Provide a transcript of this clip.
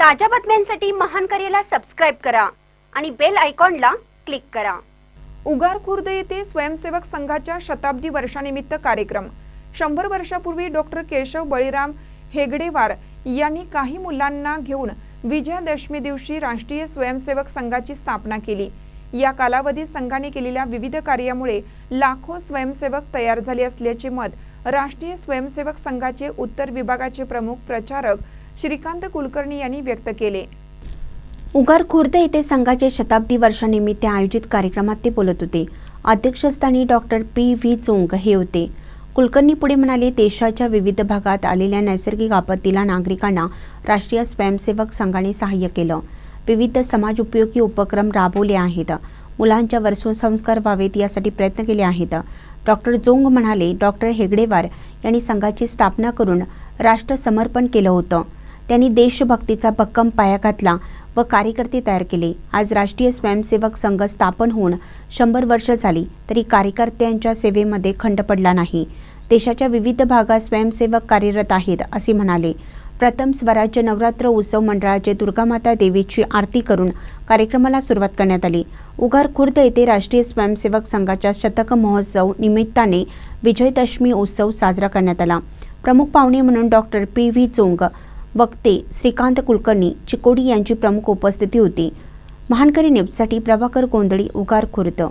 ताज्या बातम्यांसाठी महान करेला सबस्क्राईब करा आणि बेल आयकॉनला क्लिक करा. उगार खुर्द येथे स्वयंसेवक संघाच्या शताब्दी वर्षानिमित्त कार्यक्रम. शंभर वर्षापूर्वी डॉक्टर केशव बळीराम हेगडेवार यांनी काही मुलांना घेऊन विजयादशमी दिवशी राष्ट्रीय स्वयंसेवक संघाची स्थापना केली. या कालावधीत संघाने केलेल्या विविध कार्यामुळे लाखो स्वयंसेवक तयार झाले असल्याचे मत राष्ट्रीय स्वयंसेवक संघाचे उत्तर विभागाचे प्रमुख प्रचारक श्रीकांत कुलकर्णी यांनी व्यक्त केले. उगार खुर्द येथे संघाचे शताब्दी वर्षानिमित्त आयोजित कार्यक्रमात ते बोलत होते. अध्यक्षस्थानी डॉक्टर पी. व्ही. चोंग हे होते. कुलकर्णी पुढे म्हणाले देशाच्या विविध भागात आलेल्या नैसर्गिक आपत्तीला नागरिकांना राष्ट्रीय स्वयंसेवक संघाने सहाय्य केलं. विविध समाज उपयोगी उपक्रम राबवले आहेत. मुलांच्या वर्षसंस्कार व्हावेत यासाठी प्रयत्न केले आहेत. डॉक्टर जोंग म्हणाले डॉक्टर हेगडेवार यांनी संघाची स्थापना करून राष्ट्र समर्पण केलं होतं. त्यांनी देशभक्तीचा भक्कम पाया घातला व कार्यकर्ते तयार केले. आज राष्ट्रीय स्वयंसेवक संघ स्थापन होऊन शंभर वर्ष झाली तरी कार्यकर्त्यांच्या सेवेमध्ये खंड पडला नाही. देशाच्या विविध भागात स्वयंसेवक कार्यरत आहेत असे म्हणाले. प्रथम स्वराज्य नवरात्र उत्सव मंडळाचे दुर्गामाता देवीची आरती करून कार्यक्रमाला सुरुवात करण्यात आली. उगार खुर्द येथे राष्ट्रीय स्वयंसेवक संघाच्या शतक महोत्सव निमित्ताने विजयदशमी उत्सव साजरा करण्यात आला. प्रमुख पाहुणे म्हणून डॉक्टर पी व्ही चोंग वक्ते श्रीकांत कुलकर्णी चिकोडी यांची प्रमुख उपस्थिती होती. महानकरी न्यूजसाठी प्रभाकर गोंधळी उगार खुर्द